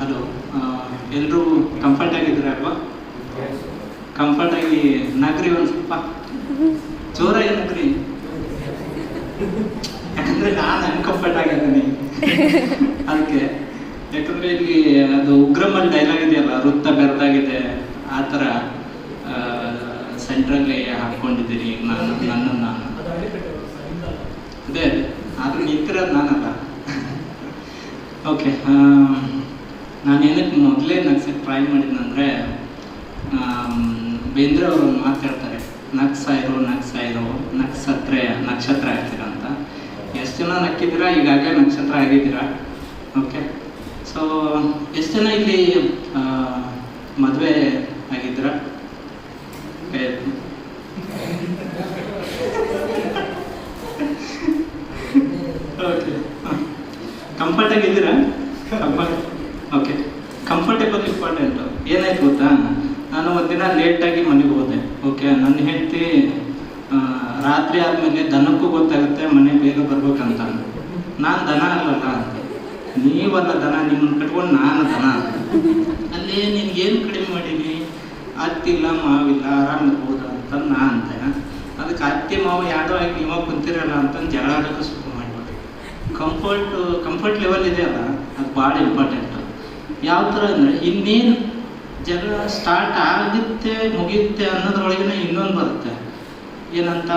Hello ಎಲ್ಲರೂ comfort ಆಗಿದ್ದೀರಾ ಅಲ್ವಾ? ಕಂಫರ್ಟ್ ಆಗಿ ನಗ್ರಿ ಒಂದು ಸ್ವಲ್ಪ. ಜೋರಾಗಿ ನಗ್ರಿ. ಯಾಕಂದ್ರೆ ನಾನು ಅನ್ಕಂಫರ್ಟ್ ಆಗಿದ್ದೀನಿ. ಅದಕ್ಕೆ. ಯಾಕಂದ್ರೆ ಇಲ್ಲಿ ಅದು ಉಗ್ರಮಲ್ ಡೈಲಾಗ್ ಇದೆಯಲ್ಲ, ವೃತ್ತ ಬೆರೆದಾಗಿದೆ. ಆ ಥರ ಸೆಂಟ್ರಲ್ಲಿ ಹಾಕೊಂಡಿದ್ದೀನಿ ನಾನು, ನನ್ನನ್ನು ನಾನು. ಅದೇ ಆದ್ರೆ ನಿಂತಿರೋದು ನಾನಲ್ಲ. ಓಕೆ ನಾನು ಏನಕ್ಕೆ ಮೊದಲೇ ನಗ್ಸಕ್ಕೆ ಟ್ರೈ ಮಾಡಿದ್ನಂದ್ರೆ ಬೇಂದ್ರೆ ಅವರು ಮಾತಾಡ್ತಾರೆ ನಗ್ಸಾ ಇರೋ ನಗ್ಸಾ ಇರೋ ನಗ್ಸತ್ರೆ ನಕ್ಷತ್ರ ಆಗ್ತೀರ ಅಂತ. ಎಷ್ಟು ಜನ ನಕ್ಕಿದ್ದೀರಾ? ಈಗಾಗಲೇ ನಕ್ಷತ್ರ ಆಗಿದ್ದೀರಾ? ಓಕೆ. ಸೊ ಎಷ್ಟು ಜನ ಇಲ್ಲಿ ಮದುವೆ ಆಗಿದ್ದೀರ? Okay comfort okay comfortable important ಏನಾಯ್ತು ಗೊತ್ತಾ? ನಾನು ಒಂದಿನ ಲೇಟಾಗಿ ಮನೆಗೆ ಹೋದೆ. ಓಕೆ ನನ್ನ ಹೆಂಡತಿ ರಾತ್ರಿ ಆದಮೇಲೆ ದನಕ್ಕೂ ಗೊತ್ತಾಗುತ್ತೆ ಮನೆ ಬೇಗ ಬರ್ಬೇಕಂತ. ನಾನು ದನ ಅಲ್ಲಲ್ಲ. ನೀವಲ್ಲ ದನ ನಿಮ್ಮನ್ನು ಕಟ್ಕೊಂಡು ನಾನು ದನ. ಅಲ್ಲಿ ನಿನ್ಗೇನು ಕಡಿಮೆ ಮಾಡೀನಿ ಅತ್ತಿಲ್ಲ ಮಾವಿಲ್ಲ ಆರಾಮ್ ಇರ್ಬೋದ ಅಂತ ನಾ ಅಂತೆ ಅದಕ್ಕೆ ಅತ್ತೆ, ಮಾವು ಯಾರೋ ಆಗಿ ನೀವ ಕುಂತಿರಲ್ಲ ಅಂತಂದು ಜಗಳ ಆಡೋಕೆ ಶುರು ಕಂಫರ್ಟ್ ಕಂಫರ್ಟ್ ಲೆವೆಲ್ ಇದೆಯಲ್ಲ ಅದು ಭಾಳ ಇಂಪಾರ್ಟೆಂಟ್ ಯಾವ ಥರ ಅಂದರೆ ಇನ್ನೇನು ಜನ ಸ್ಟಾರ್ಟ್ ಆಗುತ್ತೆ ಮುಗಿಯುತ್ತೆ ಅನ್ನೋದ್ರೊಳಗೇನೆ ಇನ್ನೊಂದು ಬರುತ್ತೆ. ಏನಂತ?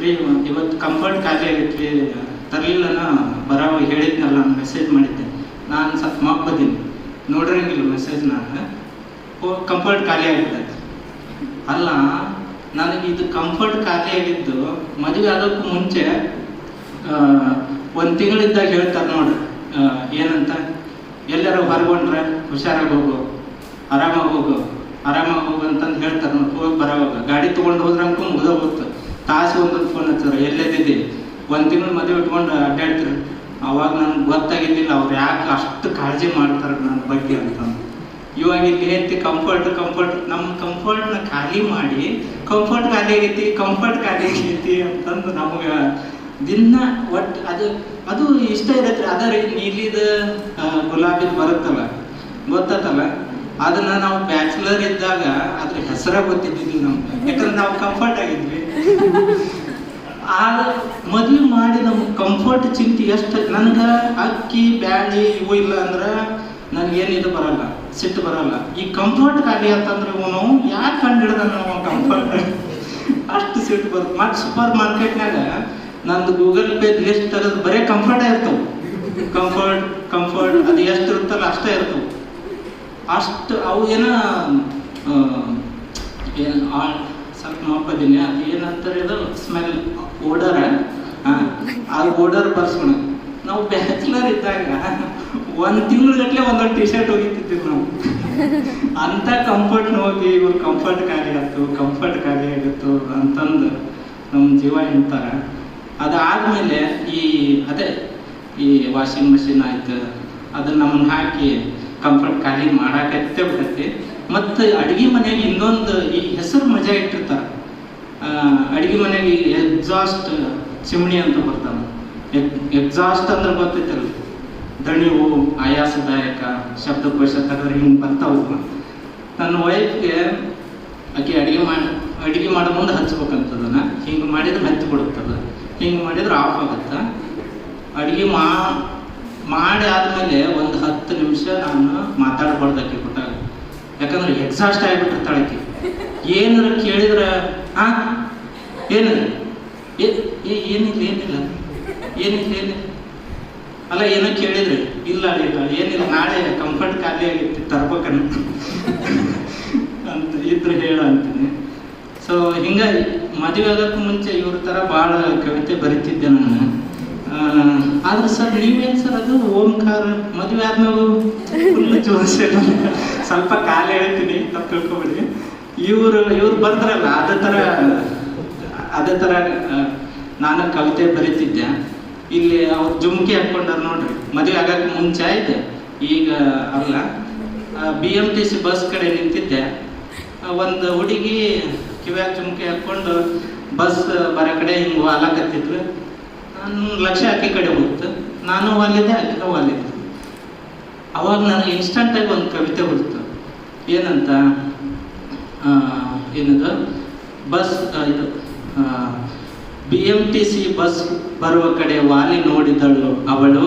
ರೀ ಇವತ್ತು ಕಂಫರ್ಟ್ ಖಾಲಿ ಆಗಿತ್ತು ರೀ ತರಲಿಲ್ಲನ? ಬರೋ ಹೇಳಿದ್ನಲ್ಲ ಮೆಸೇಜ್ ಮಾಡಿದ್ದೆ. ನಾನು ಸ್ವಲ್ಪ ಮಕ್ಕದೀನಿ ನೋಡಿರಂಗಿಲ್ಲ ಮೆಸೇಜ್ ನಾನು. ಓ ಕಂಫರ್ಟ್ ಖಾಲಿ ಆಗಿದ್ದೆ ಅಲ್ಲ, ನನಗೆ ಇದು ಕಂಫರ್ಟ್ ಖಾಲಿ ಆಗಿದ್ದು, ಮದುವೆ ಆಗೋಕ್ಕೂ ಮುಂಚೆ ಒಂದು ತಿಂಗಳಿದ್ದಾಗ ಹೇಳ್ತಾರೆ ನೋಡ್ರಿ ಏನಂತ? ಎಲ್ಲರೂ ಹೊರಗೊಂಡ್ರೆ ಹುಷಾರಾಗಿ ಹೋಗು, ಆರಾಮಾಗಿ ಹೋಗು ಆರಾಮಾಗಿ ಹೋಗು ಅಂತಂದು ಹೇಳ್ತಾರೆ ನೋಡಿ, ಹೋಗಿ ಬರೋವಾಗ ಗಾಡಿ ತೊಗೊಂಡು ಹೋದ್ರೆ ಅಂಕು ಮುಗ್ದ ಹೋಗ್ತು ತಾಸು ಒಂದೊಂದು ಫೋನ್ ಹಚ್ಚಾರ ಎಲ್ಲೆದ್ದಿದ್ದಿ ಒಂದು ತಿಂಗಳು ಮದುವೆ ಇಟ್ಕೊಂಡು ಅಡ್ಡಾಡ್ತೀರಿ. ಅವಾಗ ನನಗೆ ಗೊತ್ತಾಗಿದ್ದಿಲ್ಲ, ಅವ್ರು ಯಾಕೆ ಅಷ್ಟು ಕಾಳಜಿ ಮಾಡ್ತಾರೆ ನನ್ನ ಬಗ್ಗೆ ಅಂತಂದು ಇವಾಗ ಇಲ್ಲಿ ಹೇಳ್ತಿ ಕಂಫರ್ಟ್ ಕಂಫರ್ಟ್ ನಮ್ಮ ಕಂಫರ್ಟ್ನ ಖಾಲಿ ಮಾಡಿ ಕಂಫರ್ಟ್ ಖಾಲಿ ಆಗೈತಿ ಕಂಫರ್ಟ್ ಖಾಲಿ ಆಗೈತಿ ಅಂತಂದು ನಮಗೆ ದಿನ ಒಟ್ಟು ಅದು ಅದು ಇಷ್ಟ ಇರತ್ತೆ, ಅದ ರೀ ನೀಲಿದ ಗುಲಾಬಿ ಬರುತ್ತಲ್ಲ ಗೊತ್ತಲ್ಲ ಅದನ್ನ ನಾವು ಬ್ಯಾಚುಲರ್ ಇದ್ದಾಗ ಅದ್ರ ಹೆಸರ ಗೊತ್ತಿದ್ದಿದ್ವಿ ನಮ್ಗೆ. ಯಾಕಂದ್ರೆ ನಾವು ಕಂಫರ್ಟ್ ಆಗಿದ್ವಿ. ಆಗ ಮದುವೆ ಮಾಡಿ ನಮ್ಗೆ ಕಂಫರ್ಟ್ ಚಿಂತೆ ಎಷ್ಟು, ನನಗೆ ಅಕ್ಕಿ, ಬ್ಯಾಳಿ ಇವು ಇಲ್ಲ ಅಂದ್ರೆ ಇದು ಬರಲ್ಲ, ಸಿಟ್ಟು ಬರಲ್ಲ. ಈ ಕಂಫರ್ಟ್ ಖಾಲಿ ಅಂತಂದ್ರೆ ಇವನು ಯಾಕೆ ಕಂಡು ಹಿಡ್ದ ನಾವು ಕಂಫರ್ಟ್ ಅಷ್ಟು ಸಿಟ್ಟು ಬರುತ್ತೆ ಮತ್ತೆ ಸೂಪರ್ ಮಾರ್ಕೆಟ್ನಾಗ ನಂದು ಗೂಗಲ್ ಪೇ ಲಿಸ್ಟ್ ತೆಗೆದು ಬರೀ ಕಂಫರ್ಟೇ ಇರ್ತವೆ ಕಂಫರ್ಟ್ ಕಂಫರ್ಟ್ ಅದು ಎಷ್ಟು ಇರ್ತಲ್ಲ ಅಷ್ಟೇ ಇರ್ತವೆ ಅಷ್ಟು ಅವು ಏನ ಏನ್ ಸ್ವಲ್ಪ ನೋಡ್ಕೋತೀನಿ. ಅದು ಏನಂತಾರೆ ಇದು? ಸ್ಮೆಲ್ ಓಡರ್ ಆ? ಓಡರ್ ಬರ್ಸ್ಕೊಳ ನಾವು ಬ್ಯಾಚುಲರ್ ಇದ್ದಾಗ ಒಂದು ತಿಂಗಳಗಟ್ಲೆ ಒಂದೊಂದು ಟಿ ಶರ್ಟ್ ಹೋಗಿತ್ತಿದ್ದೀವಿ ನಾವು. ಅಂತ ಕಂಫರ್ಟ್ ನೋಡಿ ಇವ್ರು ಕಂಫರ್ಟ್ ಖಾಲಿ ಆಯ್ತು ಕಂಫರ್ಟ್ ಖಾಲಿ ಆಗಿತ್ತು ಅಂತಂದು ನಮ್ಮ ಜೀವ ಎಂತಾರೆ ಅದಾದ್ಮೇಲೆ ಈ, ಅದೇ, ಈ ವಾಷಿಂಗ್ ಮಷಿನ್ ಆಯ್ತು, ಅದನ್ನ ನಮ್ಮನ್ನ ಹಾಕಿ ಕಂಫರ್ಟ್ ಖಾಲಿ ಮಾಡಾಕತ್ತೆ ಬಿಡತ್ತೆ ಮತ್ತು ಅಡುಗೆ ಮನೆಯಾಗ ಇನ್ನೊಂದು ಈ ಹೆಸರು ಮಜಾ ಇಟ್ಟಿರ್ತಾರೆ. ಅಡುಗೆ ಮನೆಗೆ ಎಕ್ಸಾಸ್ಟ್ ಚಿಮಣಿ ಅಂತ ಬರ್ತಾವ. ಎಕ್ಸಾಸ್ಟ್ ಅಂದ್ರೆ ಗೊತ್ತೈತಲ್ಲ ದಣಿವು ಆಯಾಸದಾಯಕ, ಶಬ್ದಕೋಶ ತಗೋರಿ ಹಿಂಗೆ ಬರ್ತಾವು ನನ್ನ ವೈಫ್ಗೆ ಆಕೆ ಅಡುಗೆ ಮಾಡಿ ಅಡುಗೆ ಮಾಡೋ ಮುಂದೆ ಹಚ್ಬೇಕಂತದನ್ನ, ಹಿಂಗೆ ಮಾಡಿದ್ರೆ ಹಚ್ಚಿ ಬಿಡುತ್ತದ. ಹಿಂಗೆ ಮಾಡಿದ್ರೆ ಆಫ್ ಆಗುತ್ತೆ. ಅಡುಗೆ ಮಾ, ಮಾಡಿ ಆದಮೇಲೆ ಒಂದು ಹತ್ತು ನಿಮಿಷ ನಾನು ಮಾತಾಡ್ಬಾರ್ದು ಆಕೆ ಕೊಟ್ಟಾಗ. ಯಾಕಂದ್ರೆ ಎಕ್ಸಾಸ್ಟ್ ಆಗಿಬಿಟ್ಟಿರ್ತಾಳೆ ಆಕೆ. ಏನಾರ ಕೇಳಿದ್ರೆ ಏನಿಲ್ಲ? ಏ- ಏನಿಲ್ಲ ಏನಿಲ್ಲ? ಏನಿಲ್ಲ ಏನಿಲ್ಲ? ಅಲ್ಲ, ಏನೋ ಕೇಳಿದ್ರೆ, ಇಲ್ಲ ಇಲ್ಲ, ಏನಿಲ್ಲ, ನಾಳೆ ಕಂಫರ್ಟ್ ಖಾಲಿ ಆಗಿತ್ತು, ತರ್ಬೇಕನ್ನ. ಅಂತ ಇದ್ರೆ ಹೇಳ ಅಂತೀನಿ. ಸೊ ಹಿಂಗಾಗಿ ಮದುವೆ ಆಗೋಕ್ಕೂ ಮುಂಚೆ ಇವ್ರ ಥರ ಭಾಳ ಕವಿತೆ ಬರಿತಿದ್ದೆ ನಾನು. ಆದ್ರೆ ಸರ್, ನೀವೇನು ಸರ್ ಅದು? ಓಂಕಾರ, ಮದುವೆ ಆದ್ಮೇಲೆ ಸ್ವಲ್ಪ ಕಾಲ ಹೇಳ್ತೀನಿ ತಪ್ಪು ತಿಳ್ಕೊಬೇಡಿ. ಇವರು, ಇವ್ರು ಬರ್ತಾರಲ್ಲ, ಅದೇ ಥರ ಅದೇ ಥರ ನಾನು ಕವಿತೆ ಬರಿತಿದ್ದೆ. ಇಲ್ಲಿ ಅವ್ರು ಜುಮ್ಕಿ ಹಾಕ್ಕೊಂಡಾರ ನೋಡ್ರಿ, ಮದುವೆ ಆಗಕ್ಕೆ ಮುಂಚೆ ಆಯ್ತು. ಈಗ ಅಲ್ಲ B M T C bus ಕಡೆ ನಿಂತಿದ್ದೆ. ಒಂದು ಹುಡುಗಿ ಕಿವ್ಯಾಗ ಚುಮಕಿ ಹಾಕ್ಕೊಂಡು ಬಸ್ ಬರೋ ಕಡೆ ಹಿಂಗೆ ವಾಲಾಕತ್ತಿದ್ರು ನಾನು ಲಕ್ಷ ಆಕೆ ಕಡೆ ಹೋಗ್ತು ನಾನು ವಾಲಿದ್ದೆ ಆಕೆ ವಾಲಿದ್ದೆ ಅವಾಗ ನನಗೆ ಇನ್ಸ್ಟಂಟಾಗಿ ಒಂದು ಕವಿತೆ ಬರ್ತು ಏನಂತ? ಏನದು? ಬಸ್ ಇದು B M T C bus ಬರುವ ಕಡೆ ವಾಲಿ ನೋಡಿದಳು ಅವಳು.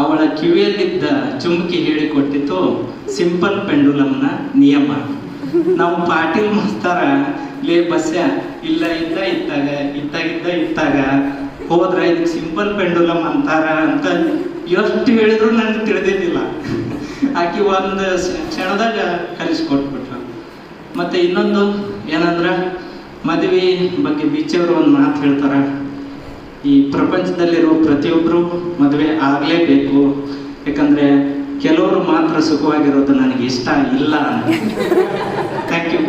ಅವಳ ಕಿವಿಯಲ್ಲಿದ್ದ ಚುಮುಕಿ ಹೇಳಿಕೊಟ್ಟಿತು, ಸಿಂಪಲ್ ಪೆಂಡುಲಮ್ನ ನಿಯಮ. ನಾವು ಪಾಟೀಲ್ ಮಾಸ್ತರ, ಲೇ ಬಸ್ಯ, ಇಲ್ಲ ಇದ್ದ ಇದ್ದಾಗ ಇದ್ದಾಗಿದ್ದ ಇದ್ದಾಗ ಹೋದ್ರ ಇದಕ್ಕೆ ಸಿಂಪಲ್ ಪೆಂಡುಲಮ್ ಅಂತಾರ ಅಂತ ಎಷ್ಟು ಹೇಳಿದ್ರು ನನಗೆ ತಿಳಿದಿದ್ದಿಲ್ಲ ಆಕಿ ಒಂದು ಕ್ಷಣದಾಗ ಕಲಿಸ್ಕೊಟ್ಬಿಟ್ರು. ಮತ್ತೆ ಇನ್ನೊಂದು ಏನಂದ್ರ, ಮದುವೆ ಬಗ್ಗೆ ಬೀಚವರು ಒಂದು ಮಾತು ಹೇಳ್ತಾರ. ಈ ಪ್ರಪಂಚದಲ್ಲಿರೋ ಪ್ರತಿಯೊಬ್ಬರು ಮದುವೆ ಆಗಲೇಬೇಕು. ಯಾಕಂದ್ರೆ ಕೆಲವರು ಮಾತ್ರ ಸುಖವಾಗಿರೋದು ನನಗೆ ಇಷ್ಟ ಇಲ್ಲ ಥ್ಯಾಂಕ್ ಯು